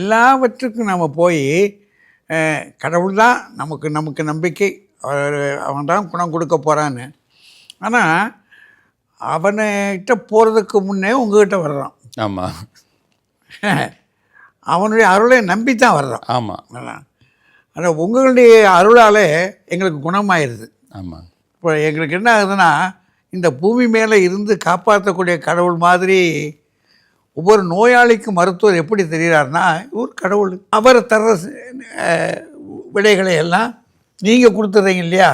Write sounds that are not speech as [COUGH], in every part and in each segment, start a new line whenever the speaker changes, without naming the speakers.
எல்லாவற்றுக்கும் நம்ம போய் கடவுள் தான் நமக்கு நமக்கு நம்பிக்கை. அவன் தான் குணம் கொடுக்க போகிறான்னு ஆனால் அவன்கிட்ட போகிறதுக்கு முன்னே உங்ககிட்ட வர்றான்.
ஆமாம்
அவனுடைய அருளை நம்பி தான் வர்றான்
ஆமாம்
ஆனால் உங்களுடைய அருளால் எங்களுக்கு குணமாயிருது.
ஆமாம்
இப்போ எங்களுக்கு என்ன ஆகுதுன்னா இந்த பூமி மேலே இருந்து காப்பாற்றக்கூடிய கடவுள் மாதிரி ஒவ்வொரு நோயாளிக்கும் மருத்துவர் எப்படி தெரிகிறாருன்னா ஒரு கடவுள் அவர் தர்ற விடைகளை எல்லாம் நீங்கள் கொடுத்துட்றீங்க இல்லையா?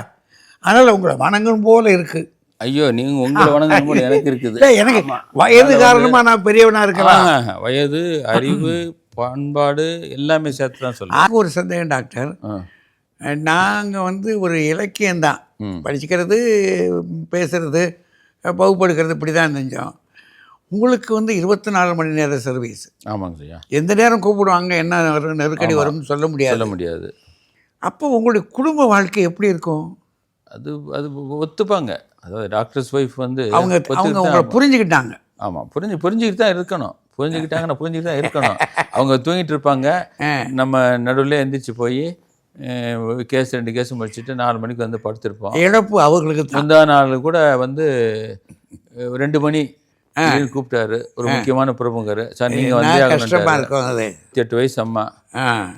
அதனால் உங்களை வணங்கணும் போல இருக்குது
ஐயோ நீங்கள் உங்களை வணங்கணும் போல எனக்கு இருக்குது.
எனக்கு வயது காரணமாக நான் பெரியவனாக இருக்கலாம்
வயது அறிவு பண்பாடு எல்லாமே சேர்த்து தான் சொல்லுவேன்.
ஒரு சந்தேகம் டாக்டர். நாங்கள் வந்து ஒரு இலக்கியம்தான். படிச்சுக்கிறது பேசுறது பகுப்படுக்கிறது இப்படி தான் செஞ்சோம் உங்களுக்கு வந்து இருபத்தி நாலு மணி நேர சர்வீஸ்
ஆமாங்க ஐயா.
எந்த நேரம் கூப்பிடுவாங்க என்ன நெருக்கடி வரும்னு சொல்ல முடியாது.
சொல்ல முடியாது.
அப்போ உங்களுடைய குடும்ப வாழ்க்கை எப்படி இருக்கும்?
அது அது ஒத்துப்பாங்க. அதாவது டாக்டர்ஸ் ஒய்ஃப் வந்து
அவங்க அவங்க உங்களை புரிஞ்சுக்கிட்டாங்க.
ஆமாம் புரிஞ்சு புரிஞ்சுக்கிட்டு தான் இருக்கணும். புரிஞ்சுக்கிட்டாங்கன்னா புரிஞ்சுக்கிட்டு தான் இருக்கணும். [LAUGHS] அவங்க தூங்கிட்டு இருப்பாங்க. நம்ம நடுவில் எந்திரிச்சு போய் கேஸ் ரெண்டு கேஸ் முடிச்சுட்டு நாலு மணிக்கு வந்து படுத்திருப்போம்.
இழப்பு அவங்களுக்கு தான்.
முந்தா நாள் கூட வந்து ரெண்டு மணி கூப்பிட்டாரு. ஒரு முக்கியமான பிரமுகர் சார் நீங்கள் வந்து எட்டு வயசு அம்மா.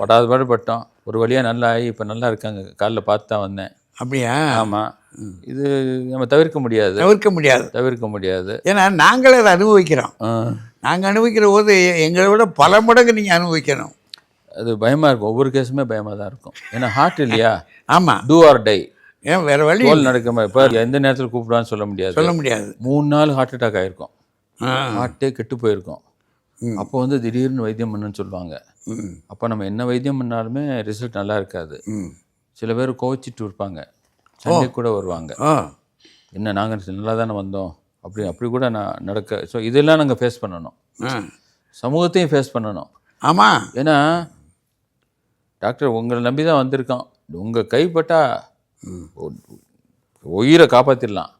படாத பாடுபட்டோம் ஒரு வழியாக நல்லா ஆகி இப்போ நல்லா இருக்காங்க. காலைல பார்த்து தான் வந்தேன்.
அப்படியா?
ஆமாம் இது நம்ம தவிர்க்க முடியாது.
தவிர்க்க முடியாது.
தவிர்க்க முடியாது.
ஏன்னா நாங்களே அதை அனுபவிக்கிறோம். நாங்கள் அனுபவிக்கிற போது எங்களை விட பல மடங்கு நீங்கள் அனுபவிக்கணும்.
அது பயமாக இருக்கும். ஒவ்வொரு கேஸுமே பயமாக தான் இருக்கும். ஏன்னா ஹார்ட் இல்லையா?
ஆமாம்
டூ ஆர் டை
ஏன் வேறு வழி
தோல் நடக்காம? இப்போ எந்த நேரத்தில் கூப்பிடுவான்னு சொல்ல முடியாது.
சொல்ல முடியாது.
மூணு நாள் ஹார்ட் அட்டாக் ஆயிருக்கும்.
ஆ
ஹார்ட்டே கெட்டு போயிருக்கும். அப்போ வந்து திடீர்னு வைத்தியம் பண்ணுன்னு சொல்லுவாங்க. அப்போ நம்ம என்ன வைத்தியம் பண்ணாலுமே ரிசல்ட் நல்லா இருக்காது. சில பேர் கோச்சிட்டு இருப்பாங்க. சண்டை கூட வருவாங்க. என்ன நாங்கள் நல்லா தானே வந்தோம்? அப்படி அப்படி கூட நான் நடக்க ஸோ இதெல்லாம் நாங்கள் ஃபேஸ் பண்ணணும். சமூகத்தையும் ஃபேஸ் பண்ணணும்.
ஆமாம்
ஏன்னா டாக்டர் உங்களை நம்பி தான் வந்திருக்கோம் உங்கள் கைப்பட்டா உ- உயிரை காப்பாற்றிடலாம்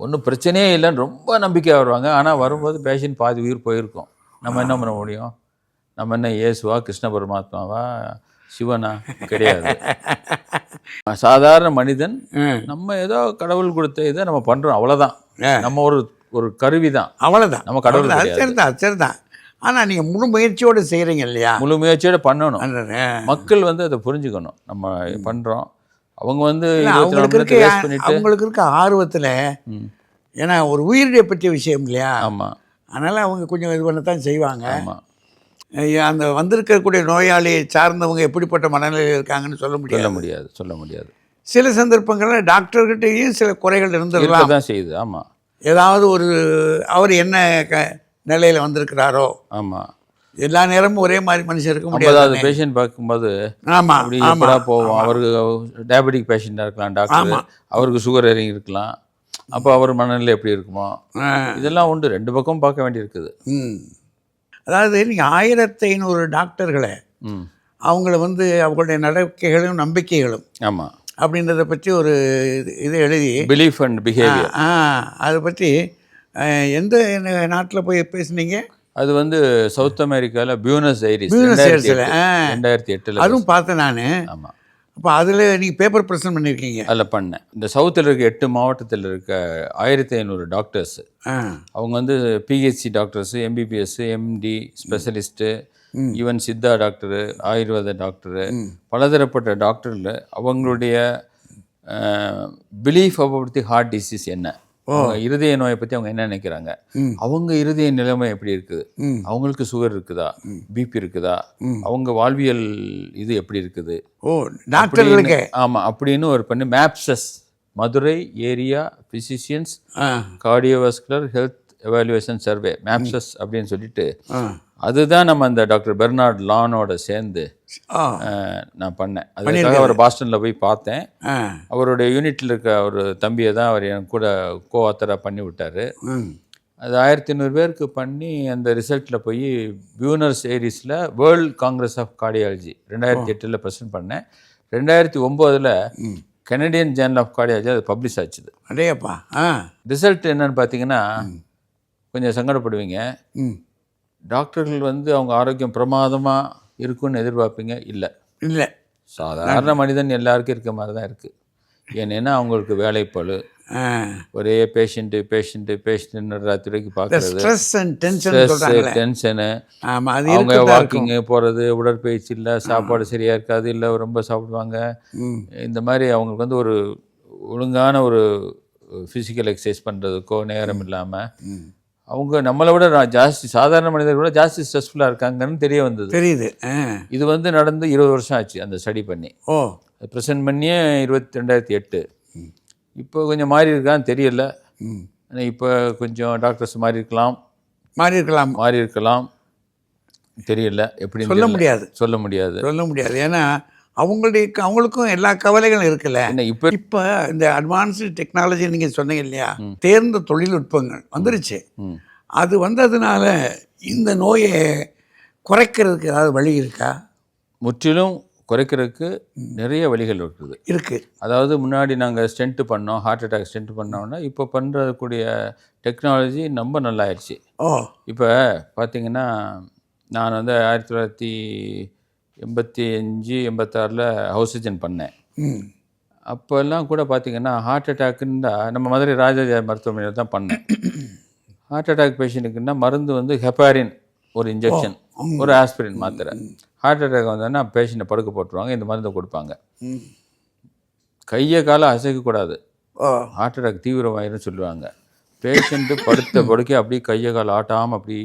ஒன்றும் பிரச்சனையே இல்லைன்னு ரொம்ப நம்பிக்கையாக வருவாங்க. ஆனால் வரும்போது பேஷண்ட் பாதி உயிர் போயிருக்கும். நம்ம என்ன பண்ண முடியும்? நம்ம என்ன இயேசுவா கிருஷ்ண பரமாத்மாவா சிவனா? கிடையாது. [LAUGHS] சாதாரண மனிதன் நம்ம ஏதோ கடவுள் கொடுத்த இதை நம்ம பண்ணுறோம் அவ்வளோதான். நம்ம ஒரு ஒரு கருவி தான்
அவ்வளோதான்
நம்ம கடவுள் கிடையாது.
சரிதான் ஆனால் நீங்கள் முழு முயற்சியோடு செய்கிறீங்க இல்லையா?
முழு முயற்சியோட பண்ணணும். மக்கள் வந்து அதை புரிஞ்சுக்கணும். நம்ம பண்றோம். அவங்க வந்து
அவங்களுக்கு இருக்க அவங்களுக்கு இருக்க ஆர்வத்தில் ஏன்னா ஒரு உயிரிழை பற்றிய விஷயம் இல்லையா?
ஆமா.
அதனால் அவங்க கொஞ்சம் இது பண்ணத்தான் செய்வாங்க. அந்த வந்திருக்கக்கூடிய நோயாளியை சார்ந்தவங்க எப்படிப்பட்ட மனநிலையில் இருக்காங்கன்னு சொல்ல
சொல்ல
முடியாது
முடியாது சொல்ல முடியாது.
சில சந்தர்ப்பங்களில் டாக்டர்கிட்டையும் சில குறைகள் இருந்துடலாம்
இருக்கதான் செய்யுது ஆமா.
ஏதாவது ஒரு அவர் என்ன க நிலையில் வந்திருக்கிறாரோ
ஆமா.
எல்லா நேரமும் ஒரே மாதிரி மனுஷன் இருக்க முடியாது
பேஷண்ட் பார்க்கும்போது
ஆமாம்
அப்படி எப்படா போவோம்? அவருக்கு டயபெட்டிக் பேஷண்டாக இருக்கலாம் டாக்டர் அவருக்கு சுகர் இறங்கி இருக்கலாம். அப்போ அவர் மனநிலை எப்படி இருக்குமோ? இதெல்லாம் உண்டு. ரெண்டு பக்கம் பார்க்க வேண்டியிருக்குது.
ம். அதாவது நீங்கள் ஆயிரத்தி ஐநூறு டாக்டர்களை
ம்.
அவங்கள வந்து அவங்களுடைய நடவடிக்கைகளும் நம்பிக்கைகளும்
ஆமா.
அப்படின்றத பற்றி ஒரு இது- இது எழுதி
பிலீஃப் அண்ட் பிஹேவியர்
ஆ அதை பற்றி எந்த நாட்டில் போய் பேசுனீங்க?
அது வந்து சவுத் அமெரிக்கால பியூனஸ் ஐரிஸ் ரெண்டாயிரத்தி எட்டில்
அதுவும் பார்த்தேன் நான்.
ஆமா.
அப்போ அதில் நீங்கள் பேப்பர் ப்ரெசன்ட் பண்ணியிருக்கீங்க
அதில் பண்ணேன். இந்த சவுத்தில் இருக்க எட்டு மாவட்டத்தில் இருக்க ஆயிரத்தி ஐநூறு டாக்டர்ஸ் அவங்க வந்து PHC doctors MBBS MD specialist even Siddha doctor Ayurveda doctor பலதரப்பட்ட டாக்டரில் அவங்களுடைய belief about the heart disease என்ன? இருதய நோயை பற்றி அவங்க என்ன நினைக்கிறாங்க? அவங்க இருதய நிலைமை எப்படி இருக்குது. அவங்களுக்கு சுகர் இருக்குதா? பிபி இருக்குதா? அவங்க வாழ்வியல் இது எப்படி இருக்குது?
ஓ டாக்டர்களுக்கு
ஆமாம் அப்படின்னு ஒரு பண்ணி MAPSAS Madurai area physicians cardiovascular health evaluation survey MAPSAS அப்படின்னு சொல்லிட்டு அதுதான் நம்ம அந்த டாக்டர் பெர்னார்ட் லானோட சேர்ந்து நான் பண்ணேன். அதுக்காக அவர் பாஸ்டனில் போய் பார்த்தேன். அவருடைய யூனிட்டில் இருக்க ஒரு தம்பியை தான் அவர் என் கூட கோ ஆத்தராக பண்ணி விட்டார். அது ஆயிரத்தி ஐநூறு பேருக்கு பண்ணி அந்த ரிசல்ட்டில் போய் பியூனர்ஸ் ஏரிஸில் வேர்ல்ட் காங்கிரஸ் ஆஃப் கார்டியாலஜி ரெண்டாயிரத்தி எட்டில் ப்ரெசென்ட் பண்ணேன். ரெண்டாயிரத்தி ஒம்போதில் கெனடியன் ஜேர்னல் ஆஃப் கார்டியாலஜி அது பப்ளிஷ் ஆச்சுது.
அடேப்பா ஆ.
ரிசல்ட் என்னன்னு பார்த்தீங்கன்னா கொஞ்சம் சங்கடப்படுவீங்க. டாக்டர்கள் வந்து அவங்க ஆரோக்கியம் பிரமாதமாக இருக்குன்னு எதிர்பார்ப்பீங்க? இல்லை.
இல்லை.
சாதாரண மனிதன் எல்லாருக்கும் இருக்க மாதிரி தான் இருக்குது ஏன்னா அவங்களுக்கு வேலைப்பளு ஒரே பேஷண்ட்டு பேஷண்ட்டு பேஷண்ட் ராத்திரிக்கு பார்க்குறது
ஸ்ட்ரெஸ் அண்ட் டென்ஷன்
அவங்க வாக்கிங்கு போகிறது உடற்பயிற்சி இல்லை சாப்பாடு சரியாக இருக்காது இல்லை ரொம்ப சாப்பிடுவாங்க. இந்த மாதிரி அவங்களுக்கு வந்து ஒரு ஒழுங்கான ஒரு ஃபிசிக்கல் எக்ஸசைஸ் பண்ணுறதுக்கோ நேரம் இல்லாமல் அவங்க நம்மளை விட நான் ஜாஸ்தி சாதாரண மனிதர்கள் விட ஜாஸ்தி ஸ்ட்ரெஸ்ஃபுல்லாக இருக்காங்கன்னு தெரிய வந்தது.
தெரியுது.
இது வந்து நடந்து இருபது வருஷம் ஆச்சு அந்த ஸ்டடி பண்ணி.
ஓ.
ப்ரெசென்ட் பண்ணியே இருபத்தி ரெண்டாயிரத்தி எட்டு. இப்போ கொஞ்சம் மாறி இருக்கான்னு தெரியல.
ம்.
ஆனா இப்போ கொஞ்சம் டாக்டர்ஸ் மாறி இருக்கலாம்.
மாறி இருக்கலாம்.
மாறி இருக்கலாம். தெரியல. எப்படி
சொல்ல முடியாது.
சொல்ல முடியாது.
சொல்ல முடியாது. ஏன்னா அவங்களுடைய அவங்களுக்கும் எல்லா கவலைகளும் இருக்குல்ல?
இப்போ
இப்போ இந்த அட்வான்ஸ்டு டெக்னாலஜி நீங்கள் சொன்னீங்க இல்லையா? தேர்ந்த தொழில்நுட்பங்கள் வந்துருச்சு. அது வந்ததுனால இந்த நோயை குறைக்கிறதுக்கு ஏதாவது வழி இருக்கா?
முற்றிலும் குறைக்கிறதுக்கு நிறைய வழிகள் இருக்குது.
இருக்கு.
அதாவது முன்னாடி நாங்கள் ஸ்டென்ட் பண்ணோம் ஹார்ட் அட்டாக் ஸ்டென்ட் பண்ணோம்னா இப்போ பண்ணுறக்கூடிய டெக்னாலஜி ரொம்ப நல்லாயிருச்சு.
ஓ.
இப்போ பார்த்தீங்கன்னா நான் வந்து ஆயிரத்தி தொள்ளாயிரத்தி எண்பத்தி அஞ்சு எண்பத்தாறில் ஹவுசிஜன் பண்ணேன். அப்போல்லாம் கூட பார்த்தீங்கன்னா ஹார்ட் அட்டாக்குன்னா நம்ம மதுரை ராஜாஜா மருத்துவமனையில் தான் பண்ணேன். ஹார்ட் அட்டாக் பேஷண்ட்டுக்குன்னா மருந்து வந்து ஹெப்பாரின் ஒரு இன்ஜெக்ஷன் ஒரு ஆஸ்பிரின் மாத்திரை. ஹார்ட் அட்டாக் வந்தோன்னா பேஷண்ட்டை படுக்க போட்டுருவாங்க இந்த மருந்தை கொடுப்பாங்க. கையை காலை அசைக்கக்கூடாது. ஹார்ட் அட்டாக் தீவிரமாயிருன்னு சொல்லுவாங்க. பேஷண்ட்டு படுத்த படுக்கை அப்படியே கையை கால் ஆட்டாமல் அப்படியே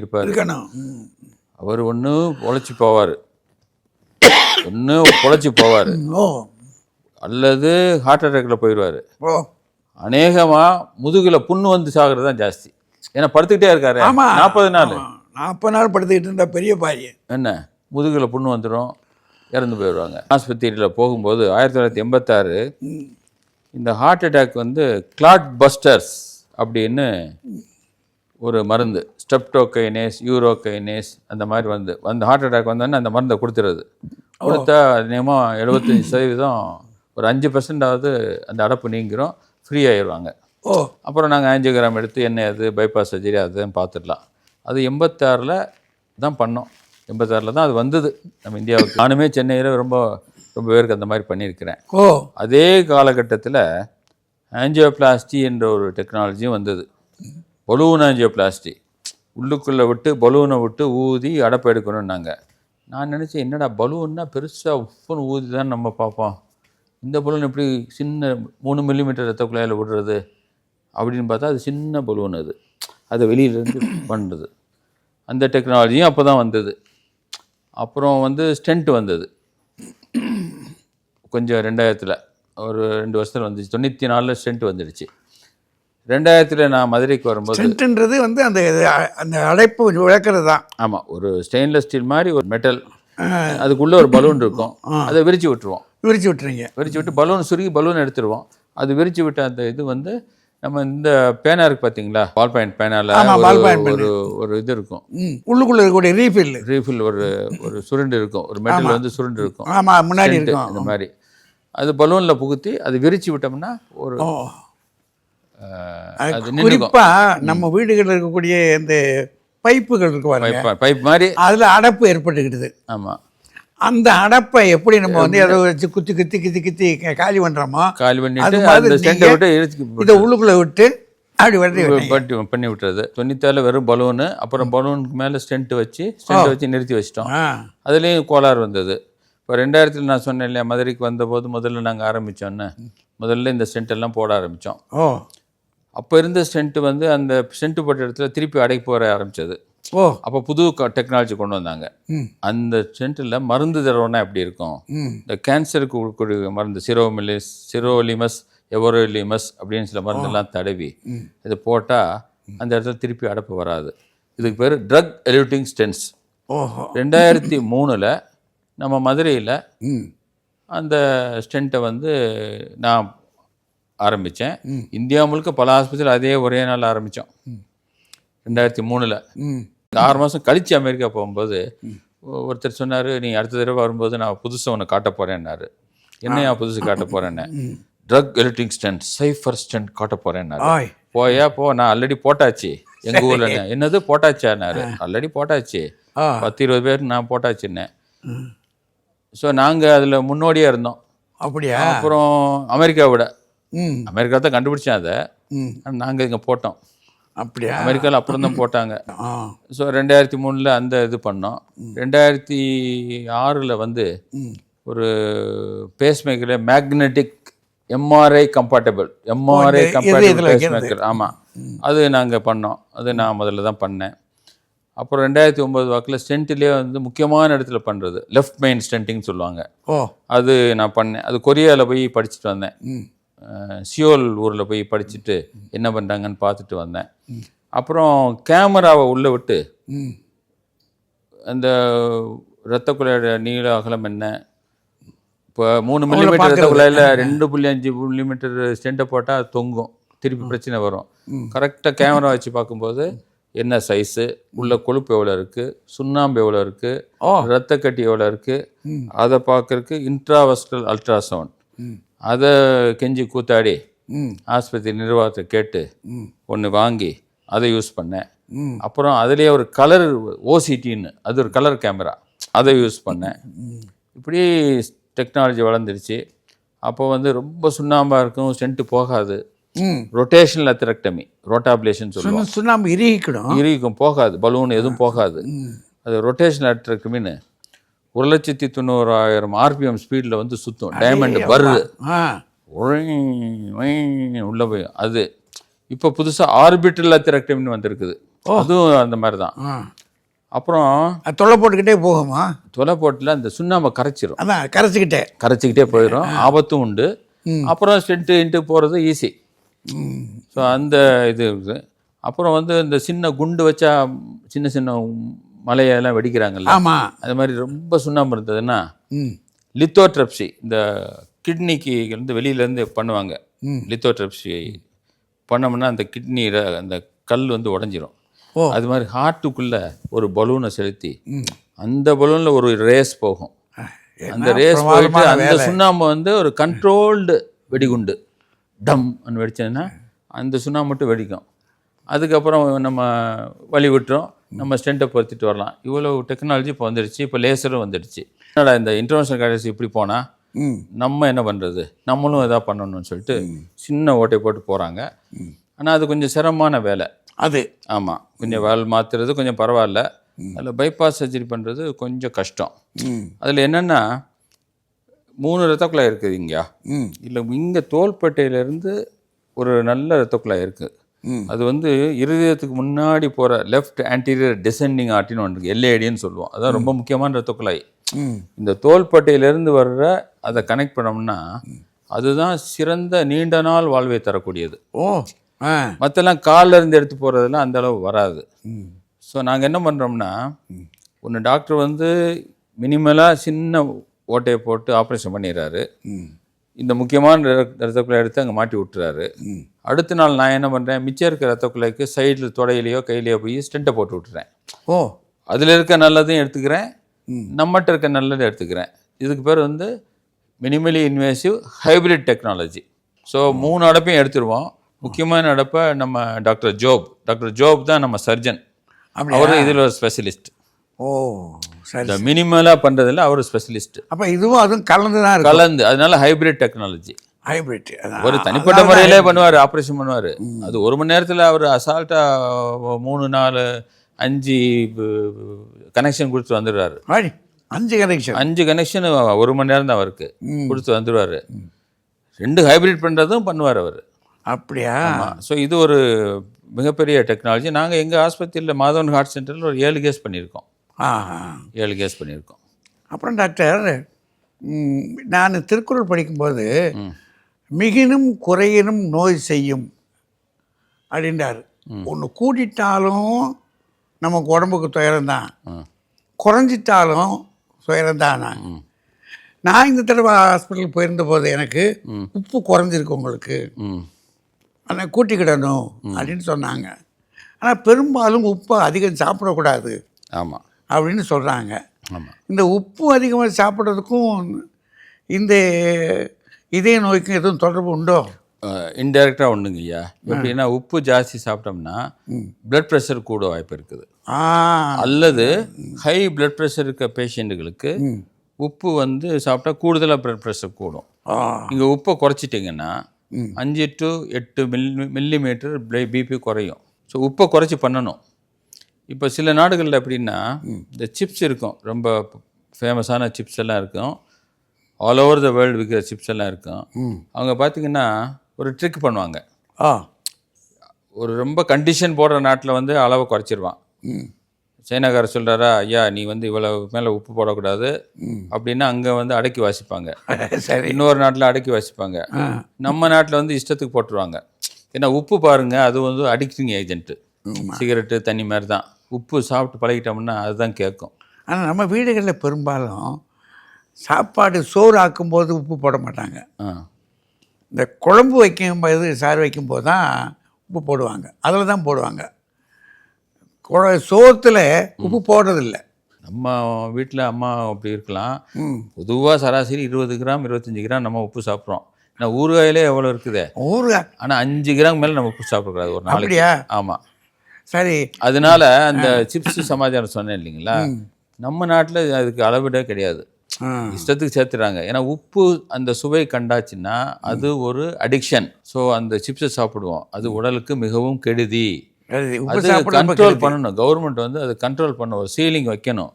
இருப்பார். அவர் ஒன்று பொழைச்சி போவார். ஒன்று பொழைச்சி போவார். அல்லது ஹார்ட் அட்டாக்கில் போயிடுவார் அநேகமாக முதுகில் புண்ணு வந்து சாகிறது தான் ஜாஸ்தி. ஏன்னா படுத்துக்கிட்டே இருக்காரு. நாற்பது நாள்.
நாற்பது நாள் படுத்துக்கிட்டு இருந்தா பெரிய பாரிய
என்ன? முதுகில் புண்ணு வந்துடும் இறந்து போயிடுவாங்க. ஆஸ்பத்திரியில் போகும்போது ஆயிரத்தி தொள்ளாயிரத்தி எண்பத்தாறு இந்த ஹார்ட் அட்டாக் வந்து கிளாட் பஸ்டர்ஸ் அப்படின்னு ஒரு மருந்து. ஸ்டெப்டோகைனேஸ் யூரோகைனேஸ் அந்த மாதிரி வந்து வந்து ஹார்ட் அட்டாக் வந்தோடனே அந்த மருந்தை கொடுத்துறது. கொடுத்தா அதிகமாக எழுபத்தஞ்சி சதவீதம் ஒரு அஞ்சு பர்சன்டாவது அந்த அடப்பு நீங்கிறோம் ஃப்ரீ ஆயிடுவாங்க.
ஓ.
அப்புறம் நாங்கள் ஆஞ்சியோகிராம் எடுத்து என்ன அது பைபாஸ் சர்ஜரி அதுதான் பார்த்துடலாம். அது எண்பத்தாறில் தான் பண்ணோம். எண்பத்தாறில் தான் அது வந்தது. நம்ம இந்தியாவுக்கு. நானுமே சென்னையில் ரொம்ப ரொம்ப பேருக்கு அந்த மாதிரி பண்ணியிருக்கிறேன்.
ஓ.
அதே காலகட்டத்தில் ஆஞ்சியோபிளாஸ்டி என்ற ஒரு டெக்னாலஜியும் வந்தது. பலூன் ஆஞ்சியோபிளாஸ்டி உள்ளுக்குள்ளே விட்டு பலூனை விட்டு ஊதி அடப்பு எடுக்கணும்னாங்க. நான் நினச்சேன் என்னடா பலூன்னா பெருசாக உப்புன்னு ஊதி தான் நம்ம பார்ப்போம். இந்த பலூன் எப்படி சின்ன மூணு மில்லிமீட்டர் ரத்த குழாயில் விடுறது? அப்படின்னு பார்த்தா அது சின்ன பலூன் அது. அதை வெளியிலேருந்து [COUGHS] பண்ணுறது அந்த டெக்னாலஜியும் அப்போ தான் வந்தது. அப்புறம் வந்து ஸ்டென்ட் வந்தது. கொஞ்சம் ரெண்டாயிரத்தில் ஒரு ரெண்டு வருஷத்தில் வந்துச்சு. தொண்ணூற்றி நாலில் ஸ்டென்ட் வந்துடுச்சு. ரெண்டாயிரத்தில் நான் மதுரைக்கு வரும்போது
சென்ட்ன்றது வந்து அந்த அந்த அடைப்பு விளக்குறது தான்.
ஆமாம் ஒரு ஸ்டெயின்லெஸ் ஸ்டீல் மாதிரி ஒரு மெட்டல். அதுக்குள்ளே ஒரு பலூன் இருக்கும். அதை விரிச்சு விட்டுருவோம்.
விரிச்சு விட்டுறீங்க
விரிச்சு விட்டு பலூன் சுருகி பலூன் எடுத்துருவோம். அது விரிச்சு விட்ட அந்த இது வந்து நம்ம இந்த பேனா இருக்கு பார்த்தீங்களா பால் பாயிண்ட் பேனால ஒரு ஒரு இது இருக்கும்.
ம் உள்ளுக்குள்ள இருக்கக்கூடிய ரீஃபில்.
ரீஃபில் ஒரு ஒரு சுருண்டு இருக்கும். ஒரு மெட்டல் வந்து சுருண்டு இருக்கும்.
ஆமா முன்னாடி இருக்கும்.
இந்த மாதிரி. அது பலூனில் புகுத்தி அது விரிச்சு விட்டோம்னா ஒரு
ஓ
அஹ்,
அது
அது நின்றுக்கும்
குறிப்பா நம்ம வீடுகளில் இருக்கக்கூடிய இந்த பைப்புகள் இருக்கு பாருங்க.
பைப் மாதிரி.
அதுல அடைப்பு ஏற்பட்டுக்கிடுது
ஆமாம்
அந்த அடைப்பை எப்படி நம்ம வந்து அதை வச்சு குத்தி குத்தி குத்தி குத்தி காலி பண்றோமோ
காலி பண்ணிட்டு விட்டு
இதை உள்ளுக்குள்ள விட்டு அப்படி வந்து
பட்டி பண்ணி விட்டுறது. தொண்ணூத்தால வெறும் பலூனு அப்புறம் பலூனுக்கு மேலே ஸ்டென்ட் வச்சு ஸ்டென்ட் வச்சு நிறுத்தி வச்சிட்டோம். அதுலேயும் கோளாறு வந்தது. இப்போ ரெண்டாயிரத்தில் நான் சொன்னேன் இல்லையா மதுரைக்கு வந்தபோது முதல்ல நாங்கள் ஆரம்பித்தோன்னு முதல்ல இந்த ஸ்டென்ட் எல்லாம் போட ஆரம்பித்தோம்
ஓ.
அப்போ இருந்த ஸ்டென்ட் வந்து அந்த ஸ்டென்ட் போட்ட இடத்துல திருப்பி அடைப்பு வர ஆரம்பிச்சது.
ஓ.
அப்போ புது டெக்னாலஜி கொண்டு வந்தாங்க. அந்த ஸ்டென்ட்டில் மருந்து தடவைனா எப்படி இருக்கும்? இந்த கேன்சருக்கு கொடுக்கக்கூடிய மருந்து சிரோமிலிஸ் சிரோலிமஸ் எவரோலிமஸ் அப்படின்னு சில மருந்தெல்லாம் தடவி இது போட்டால் அந்த இடத்துல திருப்பி அடைப்பு வராது. இதுக்கு பேர் ட்ரக் எலியூட்டிங் ஸ்டென்ஸ் ரெண்டாயிரத்தி மூணில் நம்ம மதுரையில் அந்த ஸ்டென்ட்டை வந்து நான் ஆரம்பித்தேன். இந்தியா முழுக்க பல ஆஸ்பத்திரியில் அதே ஒரே நாள் ஆரம்பித்தோம். ரெண்டாயிரத்தி மூணில். ஆறு மாதம் கழித்து அமெரிக்கா போகும்போது ஒருத்தர் சொன்னார் நீ அடுத்த தடவை வரும்போது நான் புதுசாக ஒன்று காட்ட போகிறேன்னாரு என்னையா புதுசு காட்ட போகிறேன்னு drug eluting stent Cypher stent காட்ட போறேன்னாரு.
ஆய்.
போயா போ நான் ஆல்ரெடி போட்டாச்சு. எங்க ஊர்ல என்னது? போட்டாச்சானாரு ஆல்ரெடி போட்டாச்சு. பத்து இருபது பேர் நான் போட்டாச்சுன்னேன் ஸோ நாங்கள் அதில் முன்னோடியாக இருந்தோம்.
அப்படியா?
அப்புறம் அமெரிக்காவோட அமெரிக்கா தான் கண்டுபிடிச்சேன் அதை.
ம்.
நாங்கள் இங்கே போட்டோம்.
அப்படியா?
அமெரிக்காவில் அப்புறம் தான் போட்டாங்க. ஸோ ரெண்டாயிரத்தி மூணில் அந்த இது பண்ணோம். ரெண்டாயிரத்தி ஆறில் வந்து ஒரு பேஸ்மேக்கரில் மேக்னெட்டிக் எம்ஆர்ஐ கம்பார்ட்டபிள் எம்ஆர்ஐ
இதயத்துல
பேஸ்மேக்கர் ஆமாம் அது நாங்கள் பண்ணோம். அது நான் முதல்ல தான் பண்ணேன். அப்புறம் ரெண்டாயிரத்தி ஒம்பது வாக்கில் ஸ்டென்ட்லேயே வந்து முக்கியமான இடத்துல பண்ணுறது லெஃப்ட் மெயின் ஸ்டென்ட்டிங் சொல்லுவாங்க.
ஓ.
அது நான் பண்ணேன். அது கொரியாவில் போய் படிச்சுட்டு வந்தேன். சியோல் ஊரில் போய் படிச்சுட்டு என்ன பண்ணுறாங்கன்னு பார்த்துட்டு வந்தேன். அப்புறம் கேமராவை உள்ளே விட்டு அந்த இரத்த குழாயோட நீள அகலம் என்ன? இப்போ மூணு மில்லிமீட்டர்
பார்க்கறது.
குழாயில் ரெண்டு புள்ளி அஞ்சு மில்லிமீட்டர் ஸ்டெண்ட்டை போட்டால் தொங்கும். திருப்பி பிரச்சனை வரும். கரெக்டாக கேமரா வச்சு பார்க்கும்போது என்ன சைஸு உள்ள கொழுப்பு எவ்வளோ இருக்குது சுண்ணாம்பு எவ்வளோ இருக்குது ரத்த கட்டி எவ்வளோ இருக்குது அதை பார்க்கறதுக்கு இன்ட்ராவஸ்கல் அல்ட்ராசவுண்ட் அதை கெஞ்சி கூத்தாடி ஆஸ்பத்திரி நிர்வாகத்தை கேட்டு ஒன்று வாங்கி அதை யூஸ் பண்ணேன் அப்புறம் அதுலேயே ஒரு கலர் ஓசிடின்னு அது ஒரு கலர் கேமரா. அதை யூஸ் பண்ணேன் இப்படி டெக்னாலஜி வளர்ந்துருச்சு. அப்போ வந்து ரொம்ப சுண்ணாம்பாக இருக்கும் ஸ்டென்ட்டு போகாது. ரொட்டேஷனல் அத்திரக்டமி ரோட்டாப்லேஷன் சொல்லுவோம்.
சுண்ண சுண்ணாம்பு இறுகிக்கணும்.
இறுகிக்கும் போகாது பலூன் எதுவும் போகாது. அது ரொட்டேஷனல் அட்ரக்டமின்னு ஒரு லட்சத்தி தொண்ணூறாயிரம் ஆர்பிஎம் ஸ்பீடில் வந்து சுற்றும் டைமண்ட் வருது. உள்ள போய் அது. இப்போ புதுசாக ஆர்பிட்டல் அத்திரக்டமின்னு வந்திருக்குது. அதுவும் அந்த மாதிரி தான். அப்புறம்
தொலை போட்டுக்கிட்டே போகுமா?
தொலைப்போட்டில் அந்த சுண்ணாம்பை கரைச்சிரும்.
அதான் கரைச்சிக்கிட்டே.
கரைச்சிக்கிட்டே போயிடும் ஆபத்தும் உண்டு. அப்புறம் ஸ்டென்ட்டு இன்ட்டு போகிறது ஈஸி. ஸோ அந்த இது இருக்குது. அப்புறம் வந்து இந்த சின்ன குண்டு வச்சா சின்ன சின்ன மலையெல்லாம் வெடிக்கிறாங்கல்ல.
ஆமாம்
அது மாதிரி ரொம்ப சுண்ணாம்பு இருந்ததுன்னா லித்தோட்ரப்சி இந்த கிட்னிக்கு இருந்து வெளியிலேருந்து பண்ணுவாங்க. லித்தோட்ரப்சி பண்ணோம்னா அந்த கிட்னியில் அந்த கல் வந்து உடஞ்சிரும். அது மாதிரி ஹார்ட்டுக்குள்ளே ஒரு பலூனை செலுத்தி அந்த பலூனில் ஒரு ரேஸ் போகும். அந்த ரேஸ் போயிட்டு அந்த. சுண்ணாம்பு வந்து ஒரு கண்ட்ரோல்டு வெடிகுண்டு. டம் வெடிச்சதுன்னா அந்த சுண்ணாம்பு மட்டும் வெடிக்கும். அதுக்கப்புறம் நம்ம வழி விட்டுறோம் நம்ம ஸ்டென்ட்டை பொறுத்திட்டு வரலாம். இவ்வளோ டெக்னாலஜி இப்போ வந்துடுச்சு இப்போ லேசரும் வந்துடுச்சு. என்னடா இந்த இன்டர்நேஷனல் காலேஜ் இப்படி போனால் நம்ம என்ன பண்ணுறது நம்மளும் எதாவது பண்ணணும்னு சொல்லிட்டு சின்ன ஓட்டை போட்டு போகிறாங்க ஆனால் அது கொஞ்சம் சிரமமான வேலை.
அது.
ஆமாம் கொஞ்சம் வால் மாற்றுறது கொஞ்சம் பரவாயில்ல. அதில் பைபாஸ் சர்ஜரி பண்ணுறது கொஞ்சம் கஷ்டம். அதில் என்னென்னா மூணு ரத்த குழாய் இருக்குது இங்கேயா?
ம்.
இல்லை இங்கே தோள்பட்டையிலேருந்து ஒரு நல்ல ரத்த குழாய் இருக்குது அது வந்து இருதயத்துக்கு முன்னாடி போகிற லெஃப்ட் ஆன்டீரியர் டிசெண்டிங் ஆர்டின்னு ஒன்று எல்ஏடின்னு சொல்லுவோம். அதான் ரொம்ப முக்கியமான ரத்த குழாய்
ம்.
இந்த தோள்பட்டையிலேருந்து வர்ற அதை கனெக்ட் பண்ணோம்னா அதுதான் சிறந்த நீண்ட நாள் வாழ்வை தரக்கூடியது.
ஓ
மற்றெல்லாம் கால்ல இருந்து எடுத்து போகிறதெல்லாம் அந்த அளவு வராது. ஸோ நாங்கள் என்ன பண்ணுறோம்னா ஒன்று டாக்டர் வந்து மினிமலாக சின்ன ஓட்டையை போட்டு ஆப்ரேஷன் பண்ணிடுறாரு. இந்த முக்கியமான ர- ரத்த குழாய் எடுத்து அங்கே மாட்டி விட்டுறாரு.
ம்.
அடுத்த நாள் நான் என்ன பண்ணுறேன் மிச்சம் இருக்க ரத்த குழாய்க்கு சைடில் தொடையிலையோ கையிலையோ போய் ஸ்டென்ட்டை போட்டு விட்டுறேன்.
ஓ.
அதில் இருக்க நல்லதையும் எடுத்துக்கிறேன். நம்மகிட்ட இருக்க நல்லதை எடுத்துக்கிறேன். இதுக்கு பேர் வந்து minimally invasive hybrid technology so மூணு அடப்பையும் எடுத்துருவோம். முக்கியமான அடப்பை நம்ம டாக்டர் ஜோப். டாக்டர் ஜோப் தான் நம்ம சர்ஜன் அவர் இதில் ஒரு ஸ்பெஷலிஸ்ட்
ஓ
இந்த மினிமலாக பண்ணுறதுல அவர் ஸ்பெஷலிஸ்ட்
அப்போ இதுவும் அதுவும் கலந்து தான்
கலந்து. அதனால ஹைப்ரிட் டெக்னாலஜி
ஹைபிரிட்
ஒரு தனிப்பட்ட முறையிலே பண்ணுவார் ஆப்ரேஷன் பண்ணுவார். அது ஒரு மணி நேரத்தில் அவர் அசால்ட்டாக மூணு நாலு அஞ்சு கனெக்ஷன் கொடுத்து வந்துடுறாரு.
அஞ்சு கனெக்ஷன்
அஞ்சு கனெக்ஷன் ஒரு மணி நேரம் தான் அவருக்கு. கொடுத்து வந்துடுவார். ரெண்டு ஹைப்ரிட் பண்ணுறதும் பண்ணுவார் அவர்.
அப்படியா?
ஸோ இது ஒரு மிகப்பெரிய டெக்னாலஜி நாங்கள் எங்கள் ஆஸ்பத்திரியில் மாதவன் ஹார்ட் சென்டரில் ஒரு ஏழு கேஸ் பண்ணியிருக்கோம். ஏழு கேஸ் பண்ணியிருக்கோம்.
அப்புறம் டாக்டர் நான் திருக்குறள் படிக்கும்போது. மிகினும் குறையினும் நோய் செய்யும் அப்படின்றார். ஒன்று கூட்டிட்டாலும் நமக்கு உடம்புக்கு துயரம் தான்
ம்.
குறைஞ்சிட்டாலும் துயரம் தானா
ம்.
நான் இந்த தடவை ஹாஸ்பிட்டல் போயிருந்த போது எனக்கு. உப்பு குறைஞ்சிருக்கு உங்களுக்கு. ஆனால் கூட்டிக்கிடணும் அப்படின்னு சொன்னாங்க. ஆனால் பெரும்பாலும் உப்பு அதிகம் சாப்பிடக்கூடாது
ஆமாம்
அப்படின்னு சொல்கிறாங்க
ஆமாம்
இந்த உப்பு அதிகமாக சாப்பிட்றதுக்கும் இந்த இதய நோய்க்கும் எதுவும் தொடர்பு உண்டோ?
இன்டெரக்டாக ஒன்றுங்க ஐயா எப்படின்னா உப்பு ஜாஸ்தி சாப்பிட்டோம்னா பிளட் ப்ரெஷர் கூட வாய்ப்பு இருக்குது. அல்லது ஹை பிளட் ப்ரெஷர் இருக்க பேஷண்ட்டுகளுக்கு உப்பு வந்து சாப்பிட்டா கூடுதலாக பிளட் ப்ரெஷர் கூடும். நீங்கள் உப்பை குறைச்சிட்டிங்கன்னா அஞ்சு டு எட்டு மில்லி மில்லிமீட்டர் பிபி குறையும். ஸோ உப்பை குறைச்சி பண்ணணும். இப்போ சில நாடுகளில் எப்படின்னா இந்த சிப்ஸ் இருக்கும். ரொம்ப ஃபேமஸான சிப்ஸ் எல்லாம் இருக்கும். ஆல் ஓவர் த வேர்ல்டு விற்கிற சிப்ஸ் எல்லாம் இருக்கும். அவங்க பார்த்தீங்கன்னா ஒரு ட்ரிக் பண்ணுவாங்க.
ஆ.
ஒரு ரொம்ப கண்டிஷன் போடுற நாட்டில் வந்து அளவை குறைச்சிருவான்.
ம்.
சைனாக்காரர் சொல்கிறாரா ஐயா நீ வந்து இவ்வளோ மேலே உப்பு போடக்கூடாது. அப்படின்னா அங்கே வந்து அடக்கி வாசிப்பாங்க. [LAUGHS]
சரி.
இன்னொரு நாட்டில் அடக்கி வாசிப்பாங்க. நம்ம நாட்டில் வந்து இஷ்டத்துக்கு போட்டுருவாங்க. ஏன்னா உப்பு பாருங்க அது வந்து அடிக்டிங் ஏஜென்ட்டு சிகரெட்டு தண்ணி மாதிரி தான். உப்பு சாப்பிட்டு பழகிட்டோம்னா அதுதான் கேட்கும்.
ஆனால் நம்ம வீடுகளில் பெரும்பாலும் சாப்பாடு சோறு ஆக்கும்போது உப்பு போட மாட்டாங்க. இந்த குழம்பு வைக்கும்போது சாறு வைக்கும்போது தான் உப்பு போடுவாங்க. அதில் தான் போடுவாங்க. குழ சோத்தில் உப்பு போடுறதில்ல.
நம்ம வீட்டில் அம்மா அப்படி இருக்கலாம். பொதுவாக சராசரி இருபது கிராம் இருபத்தஞ்சி கிராம் நம்ம உப்பு சாப்பிட்றோம். ஏன்னா ஊறுகாயிலே எவ்வளோ இருக்குதே?
ஊறுகாய்
ஆனால் அஞ்சு கிராம் மேலே நம்ம உப்பு சாப்பிடக்கூடாது ஒரு நாளைக்கு. ஆமாம்
சரி.
அதனால அந்த சிப்ஸ் சமாச்சாரம் சொன்னேன் இல்லைங்களா? நம்ம நாட்டில் அதுக்கு அளவிட கிடையாது. இஷ்டத்துக்கு சேர்த்துறாங்க. ஏன்னா உப்பு அந்த சுவை கண்டாச்சுன்னா அது ஒரு அடிக்ஷன் ஸோ அந்த சிப்ஸை சாப்பிடுவோம். அது உடலுக்கு மிகவும் கெடுதி. அது கண்ட்ரோல் பண்ணணும். கவர்மெண்ட் வந்து அது கண்ட்ரோல் பண்ண ஒரு சீலிங் வைக்கணும்.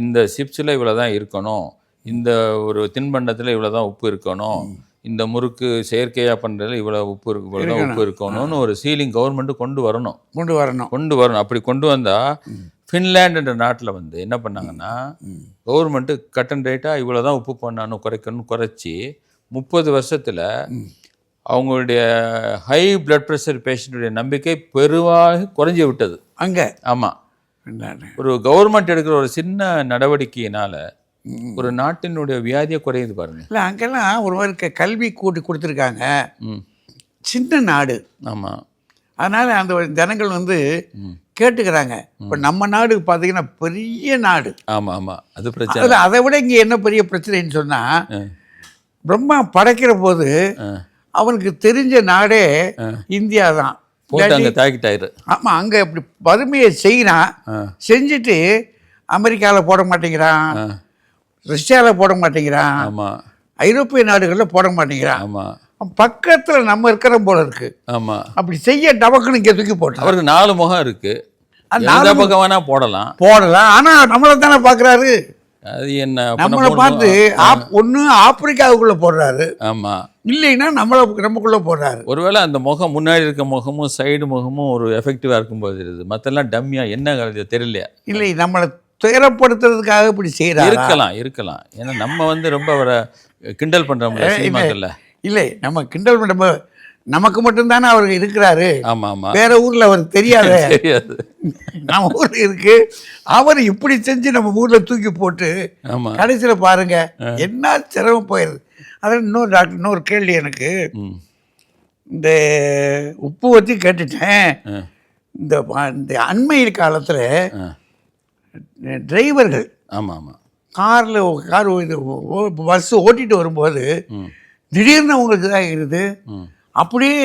இந்த சிப்ஸில் இவ்வளோ தான் இருக்கணும். இந்த ஒரு தின்பண்டத்தில் இவ்வளோ தான் உப்பு இருக்கணும். இந்த முறுக்கு செயற்கையாக பண்ணுறதுல இவ்வளோ உப்பு இருக்கு இவ்வளோ தான் உப்பு இருக்கணும்னு ஒரு சீலிங் கவர்மெண்ட்டு கொண்டு வரணும்.
கொண்டு வரணும்.
கொண்டு வரணும். அப்படி கொண்டு வந்தால் ஃபின்லேண்டுன்ற நாட்டில் வந்து என்ன பண்ணாங்கன்னா கவர்மெண்ட்டு கட் அண்ட் ரைட்டாக இவ்வளோ தான் உப்பு பண்ணணும் குறைக்கணும்னு குறைச்சி முப்பது வருஷத்தில் அவங்களுடைய ஹை பிளட் ப்ரெஷர் பேஷண்ட்டுடைய நம்பிக்கை பெருவாக குறைஞ்சி விட்டது.
அங்கே?
ஆமாம் ஒரு கவர்மெண்ட் எடுக்கிற ஒரு சின்ன நடவடிக்கையினால ஒரு நாட்டினுடைய வியாதியை குறையுது பாருங்க.
இல்லை அங்கெல்லாம் ஒரு மாதிரி கல்வி கூட்டி கொடுத்துருக்காங்க.
ம்.
சின்ன நாடு.
ஆமாம்
அதனால் அந்த ஜனங்கள் வந்து கேட்டுக்கிறாங்க. இப்போ நம்ம நாடு பார்த்தீங்கன்னா பெரிய நாடு.
ஆமாம் ஆமாம் அது பிரச்சனை.
அதை விட இங்கே என்ன பெரிய பிரச்சனைன்னு சொன்னால் பிரம்மா படைக்கிற போது அவனுக்கு தெரிஞ்ச நாடே இந்தியா தான்.
தாக்கிட்டாயிரு
ஆமாம் அங்கே இப்படி வறுமையை செய்கிறான். செஞ்சுட்டு அமெரிக்காவில் போட மாட்டேங்கிறான். ரஷ்யாவில் போட மாட்டேங்கிறான்.
ஆமாம்
ஐரோப்பிய நாடுகளில் போட மாட்டேங்கிறான்.
ஆமாம்
பக்கத்தில் நம்ம இருக்கிற போல இருக்கு.
ஆமாம்
அப்படி செய்ய டபக்குன்னு இங்கே தூக்கி போட்டான்
அவருக்கு நாலு முகம் இருக்கு.
அந்த
எந்த பக்கம் வேணா போடலாம்.
போடலாம். ஆனால் நம்மளை தானே பார்க்குறாரு
அது என்ன
நம்மளை? பார்த்து ஆப் ஒன்று ஆப்பிரிக்காவுக்குள்ளே போடுறாரு.
ஆமா.
இல்லைன்னா நம்மளை நமக்குள்ளே போடுறாரு.
ஒருவேளை அந்த முகம் முன்னாடி இருக்க முகமும் சைடு முகமும் ஒரு எஃபெக்டிவாக இருக்கும்போது இருக்குது. மற்றெல்லாம் டம்மியா என்ன கலந்து தெரியலையா.
இல்லை நம்மளை துயரப்படுத்துறதுக்காக இப்படி செய்கிறாரு
இருக்கலாம் இருக்கலாம். ஏன்னா நம்ம வந்து ரொம்ப அவரை கிண்டல் பண்றோம்ல சினிமாக்கள்ல.
இல்லை நம்ம கிண்டல் பண்ண நமக்கு மட்டும்தானே அவர் இருக்கிறாரு. வேற ஊர்ல அவருக்கு தெரியாத. [LAUGHS] நம்ம ஊர்ல இருக்கு. அவர் இப்படி செஞ்சு நம்ம ஊர்ல தூக்கி போட்டு கடைசியில் பாருங்க என்ன சிரமம் போயிடுது அதான் இன்னொரு டாக்டர் இன்னொரு கேள்வி எனக்கு. இந்த உப்பு வச்சு கேட்டுட்டேன். இந்த இந்த அண்மையில் காலத்தில். டிரைவர்கள்
ஆமா ஆமா.
காரில் கார் இது பஸ் ஓட்டிட்டு வரும்போது திடீர்னு அவங்களுக்கு இதாகிடுது
ம்.
அப்படியே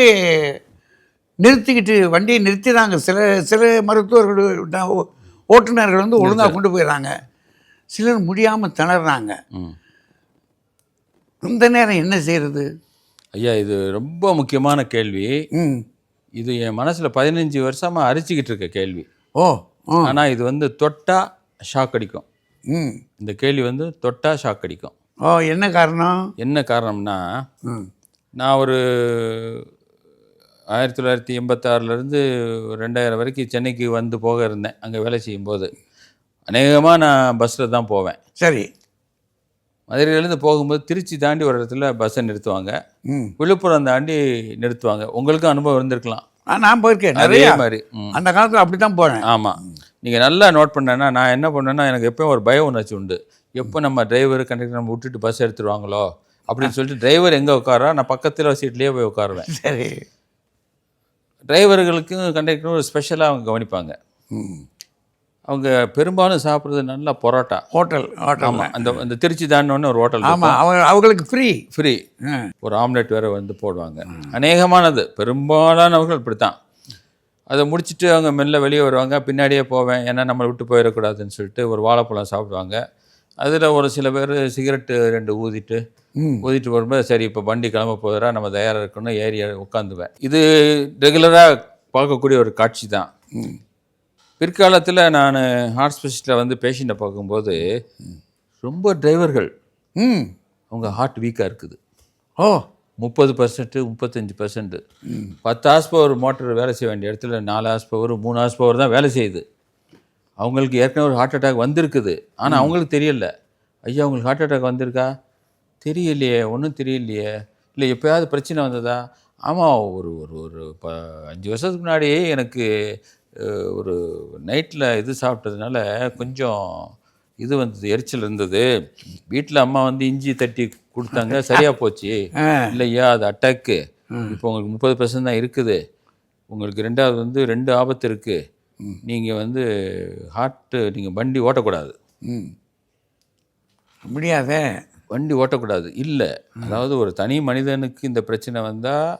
நிறுத்திக்கிட்டு வண்டியை நிறுத்திடுறாங்க சில சில மருத்துவர்கள் ஓட்டுநர்கள் வந்து ஒழுங்காக கொண்டு போயிடுறாங்க சிலர் முடியாமல் திணறாங்க. இந்த நேரம் என்ன செய்யறது
ஐயா இது ரொம்ப முக்கியமான கேள்வி. இது என் மனசுல பதினஞ்சு வருஷமா அரிச்சுக்கிட்டு இருக்க கேள்வி.
ஓ ஆ.
ஆனா இது வந்து தொட்டா ஷாக் அடிக்கும்.
ம்.
இந்த கேள்வி வந்து தொட்டா ஷாக் அடிக்கும்.
ஓ என்ன காரணம்?
என்ன காரணம்னா நான் ஒரு ஆயிரத்தி தொள்ளாயிரத்தி எண்பத்தாறுலேருந்து ரெண்டாயிரம் வரைக்கும் சென்னைக்கு வந்து போக இருந்தேன் அங்கே வேலை செய்யும்போது. அநேகமாக நான் பஸ்ஸில் தான் போவேன்.
சரி.
மதுரையிலேருந்து போகும்போது திருச்சி தாண்டி ஒரு இடத்துல பஸ்ஸை நிறுத்துவாங்க.
ம்.
விழுப்புரம் தாண்டி நிறுத்துவாங்க. உங்களுக்கும் அனுபவம் இருந்திருக்கலாம்.
நான் போயிருக்கேன்
அதே
நிறையா.
மாதிரி
அந்த காலத்தில் அப்படி தான் போனேன்.
ஆமாம் நீங்கள் நல்லா நோட் பண்ணேன்னா நான் என்ன பண்ணேன்னா எனக்கு எப்பயும் ஒரு பயம் உணர்ச்சி உண்டு. எப்போ நம்ம டிரைவர் கண்டக்டர் நம்ம விட்டுட்டு பஸ் எடுத்துருவாங்களோ? அப்படின்னு சொல்லிட்டு டிரைவர் எங்கே உட்காரா? நான் பக்கத்தில் சீட்லேயே போய் உட்காருவேன்.
சரி.
டிரைவர்களுக்கும் கண்டக்டரும் ஸ்பெஷலாக அவங்க கவனிப்பாங்க.
ம்.
அவங்க பெரும்பாலும் சாப்பிட்றது நல்லா பரோட்டா.
ஹோட்டல் ஹோட்டல்
அந்த அந்த திருச்சி தாண்டோன்னு ஒரு ஹோட்டல்
ஆமாம் அவங்க அவங்களுக்கு ஃப்ரீ
ஃப்ரீ ஒரு ஆம்லெட் வேறு வந்து போடுவாங்க. அநேகமானது. பெரும்பாலானவர்கள் இப்படித்தான். அதை முடிச்சுட்டு அவங்க மெல்ல வெளியே வருவாங்க. பின்னாடியே போவேன். ஏன்னா நம்மளை விட்டு போயிடக்கூடாதுன்னு சொல்லிட்டு ஒரு வாழைப்பழம் சாப்பிடுவாங்க. அதில் ஒரு சில பேர் சிகரெட்டு ரெண்டு ஊதிட்டு ஊதிட்டு வரும்போது சரி இப்போ வண்டி கிளம்ப போகிறா நம்ம தயாராக இருக்கணும் ஏறி உட்காந்துவேன் இது ரெகுலராக பார்க்கக்கூடிய ஒரு காட்சி தான். பிற்காலத்தில் நான் ஹார்ட் ஸ்பெஷலிஸ்ட்டில் வந்து பேஷண்ட்டை பார்க்கும்போது ரொம்ப டிரைவர்கள் அவங்க ஹார்ட் வீக்காக இருக்குது.
ஓ.
முப்பது பர்சன்ட்டு முப்பத்தஞ்சு பர்சன்ட்டு பத்து ஹார்ஸ் பவர் மோட்டர் வேலை செய்ய வேண்டிய இடத்துல நாலு ஹார்ஸ் பவர் மூணு ஹார்ஸ் பவர் தான் வேலை செய்யுது. அவங்களுக்கு ஏற்கனவே ஒரு ஹார்ட் அட்டாக் வந்திருக்குது. ஆனால் அவங்களுக்கு தெரியல. ஐயா அவங்களுக்கு ஹார்ட் அட்டாக் வந்திருக்கா? தெரியலையே ஒன்றும் தெரியலையே. இல்லை எப்போயாவது பிரச்சனை வந்ததா? ஆமாம் ஒரு ஒரு ஒரு ப அஞ்சு வருஷத்துக்கு முன்னாடி எனக்கு ஒரு நைட்டில் இது சாப்பிட்டதுனால கொஞ்சம் இது வந்தது எரிச்சல் இருந்தது. வீட்டில் அம்மா வந்து இஞ்சி தட்டி கொடுத்தாங்க சரியாக போச்சு. இல்லையா அது அட்டாக்கு இப்போ உங்களுக்கு முப்பது பர்சன்ட் தான் இருக்குது. உங்களுக்கு ரெண்டாவது வந்து ரெண்டு ஆபத்து இருக்குது நீங்கள் வந்து ஹார்ட்டு நீங்கள் வண்டி ஓட்டக்கூடாது.
ம். முடியாதே
வண்டி ஓட்டக்கூடாது. இல்லை. அதாவது ஒரு தனி மனிதனுக்கு இந்த பிரச்சனை வந்தால்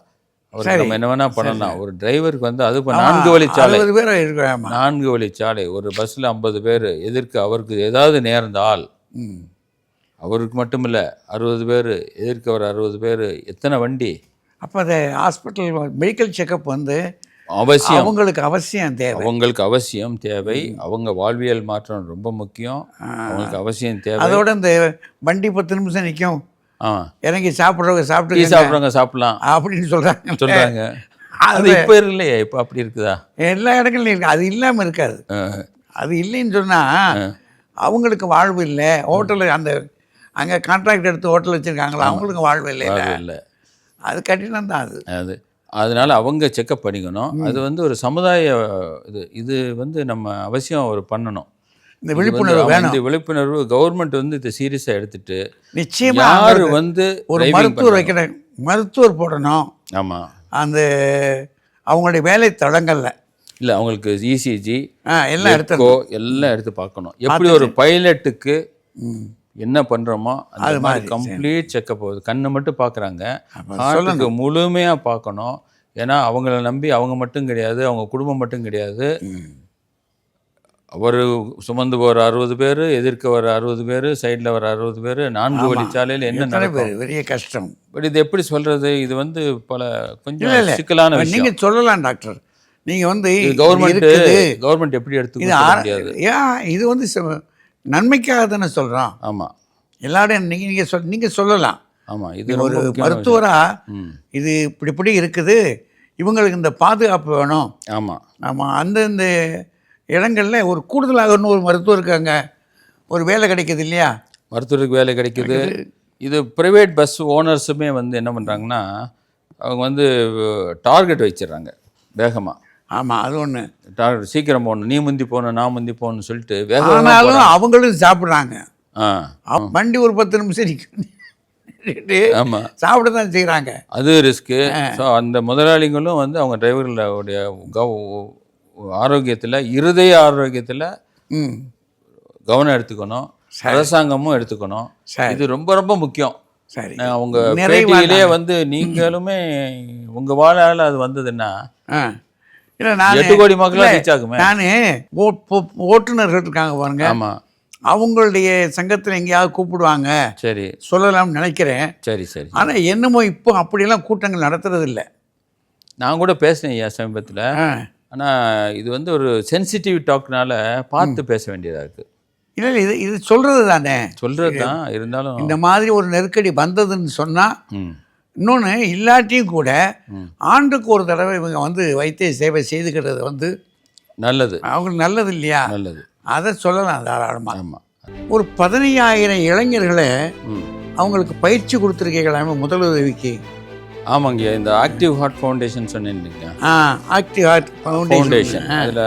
அவருக்கு நம்ம என்ன வேணால் பண்ணலாம். ஒரு டிரைவருக்கு வந்து அது இப்போ நான்கு வழிச்சாலை
பேர்
நான்கு வழிச்சாலை ஒரு பஸ்ஸில் ஐம்பது பேர். எதிர்க்க அவருக்கு ஏதாவது நேர்ந்தால்
ம்.
அவருக்கு மட்டும் இல்லை அறுபது பேர். எதிர்க்க ஒரு அறுபது பேர்? எத்தனை வண்டி?
அப்போ அந்த ஹாஸ்பிட்டல் மெடிக்கல் செக்கப் வந்து
அவசியம்.
அவங்களுக்கு அவசியம் தேவை.
அவங்களுக்கு அவசியம் தேவை. அவங்க வாழ்வியல் மாற்றம் ரொம்ப முக்கியம். அவங்களுக்கு அவசியம் தேவை.
அதோட இந்த வண்டி பத்து நிமிஷம் நிற்கும் இறங்கி சாப்பிட்றவங்க சாப்பிட்டு
சாப்பிட்றவங்க சாப்பிடலாம்.
அப்படின்னு சொல்கிறாங்க
சொல்றாங்க. அது இப்போ இல்லையே. இப்போ அப்படி இருக்குதா?
எல்லா இடங்கள்லையும் இருக்கு. அது இல்லாமல் இருக்காது. அது இல்லைன்னு சொன்னால் அவங்களுக்கு வாழ்வு இல்லை. ஹோட்டலில் அந்த அங்கே கான்ட்ராக்ட் எடுத்து ஹோட்டல் வச்சுருக்காங்களா? அவங்களுக்கு வாழ்வு இல்லை.
இல்லை.
அது கடினம் தான் அது.
அது அதனால அவங்க செக்கப் பண்ணிக்கணும். அது வந்து ஒரு சமுதாய இது இது வந்து நம்ம அவசியம் ஒரு பண்ணணும்.
இந்த விழிப்புணர்வு வேணும்.
இந்த விழிப்புணர்வு கவர்மெண்ட் வந்து இதை சீரியஸாக எடுத்துட்டு
நிச்சயமா
யார் வந்து
ஒரு மருத்துவர்? வைக்கணும் மருத்துவர் போடணும்.
ஆமா.
அந்த அவங்களுடைய வேலை தடங்கள்ல.
இல்லை அவங்களுக்கு E இசிஜி
ஆ எல்லாம் எடுத்து
எல்லாம் எடுத்து பார்க்கணும். எப்படி ஒரு பைலட்டுக்கு என்ன பண்றோமோ அந்த மாதிரி கம்ப்ளீட் செக்கப் ஆகுது. கண்ணை மட்டும் பார்க்குறாங்க ஹார்ட்டுக்கு முழுமையா பார்க்கணும் ஏன்னா அவங்கள நம்பி அவங்க மட்டும் கிடையாது அவங்க குடும்பம் மட்டும் கிடையாது. அவர் சுமந்து போகிற அறுபது பேர் எதிர்க்க வர அறுபது பேர் சைடில் வர அறுபது பேர் நான்கு வழிச்சாலையில் என்ன
எத்தனை
நடக்கும்?
பேர் பெரிய கஷ்டம்.
பட் இது எப்படி சொல்றது? இது வந்து பல கொஞ்சம். சிக்கலான விஷயம்.
நீங்க சொல்லலாம் டாக்டர். நீங்க வந்து
கவர்மெண்ட் கவர்மெண்ட் எப்படி எடுத்துக்க முடியாது?
ஏன் இது வந்து நன்மைக்காக தானே சொல்றோம்
ஆமா.
எல்லாரும் நீங்க நீங்க சொல் நீங்க சொல்லலாம்.
ஆமா இது
ஒரு
ரொம்ப முக்கியமான விஷயம்.
மருத்துவரா
ம்.
இது இப்படி இப்படி இருக்குது இவங்களுக்கு இந்த பாதுகாப்பு வேணும்.
ஆமா.
ஆமாம் அந்தந்த இடங்கள்ல ஒரு கூடுதலாக இன்னும் ஒரு மருத்துவர் இருக்காங்க. ஒரு வேலை கிடைக்குது இல்லையா?
மருத்துவருக்கு வேலை கிடைக்குது. இது ப்ரைவேட் பஸ் ஓனர்ஸுமே வந்து என்ன பண்ணுறாங்கன்னா அவங்க வந்து டார்கெட் வச்சிடுறாங்க வேகமாக
ஆமாம் அது ஒன்று
டார்கெட் சீக்கிரம் போகணும். நீ முந்தி போகணும் நான் முந்தி போகணும்னு சொல்லிட்டு வேகமாக
ஆனாலும் அவங்களும் சாப்பிட்றாங்க.
ஆ
வண்டி ஒரு பத்து நிமிஷம் நிற்கும்
ஆமாம்
சாப்பிட தான் செய்கிறாங்க
அது ரிஸ்க்கு. ஸோ அந்த முதலாளிகளும் வந்து அவங்க டிரைவர்களுடைய ஆரோக்கியத்தில் இருதய ஆரோக்கியத்தில் கவனம் எடுத்துக்கணும். அரசாங்கமும் எடுத்துக்கணும். இது ரொம்ப ரொம்ப முக்கியம்.
சரி. நிறைவான-
பேட்டியிலே வந்து நீங்களுமே உங்க வாழால அது வந்ததுன்னா
இல்லை நான்
எட்டு கோடி மக்களா ரீச் ஆகுமே
நான் ஓட்டுநர்கள் இருக்காங்க பாருங்க. அவங்களுடைய சங்கத்தில் எங்கேயாவது கூப்பிடுவாங்க.
சரி.
சொல்லலாம்னு நினைக்கிறேன்.
சரி சரி.
ஆனால் என்னமோ இப்போ அப்படியெல்லாம் கூட்டங்கள் நடத்துறது இல்லை.
நான் கூட பேசினேன் ஐயா சமீபத்தில்.
ஆ.
ஆனா இது வந்து ஒரு சென்சிட்டிவ் டாக்னால பார்த்து பேச வேண்டியதா இருக்கு.
இல்லை இல்லை, இது இது சொல்கிறது தானே.
சொல்றது தான் இருந்தாலும்
இந்த மாதிரி ஒரு நெருக்கடி வந்ததுன்னு சொன்னால் இன்னொன்று இல்லாட்டியும் கூட ஆண்டுக்கு ஒரு தடவை இவங்க வந்து வைத்திய சேவை செய்துக்கிறது வந்து
நல்லது.
அவங்களுக்கு நல்லது இல்லையா?
நல்லது.
அதை சொல்லலாம் தாராளமாக ஒரு பதினையாயிரம் இளைஞர்களை அவங்களுக்கு பயிற்சி கொடுத்துருக்கீங்களாமே முதலுதவிக்கு.
ஆமாங்க இந்த ஆக்டிவ் ஹார்ட் ஃபவுண்டேஷன் சொன்னேன்
ஆ ஆக்டிவ் ஹார்ட் ஃபவுண்டேஷன்
அதில்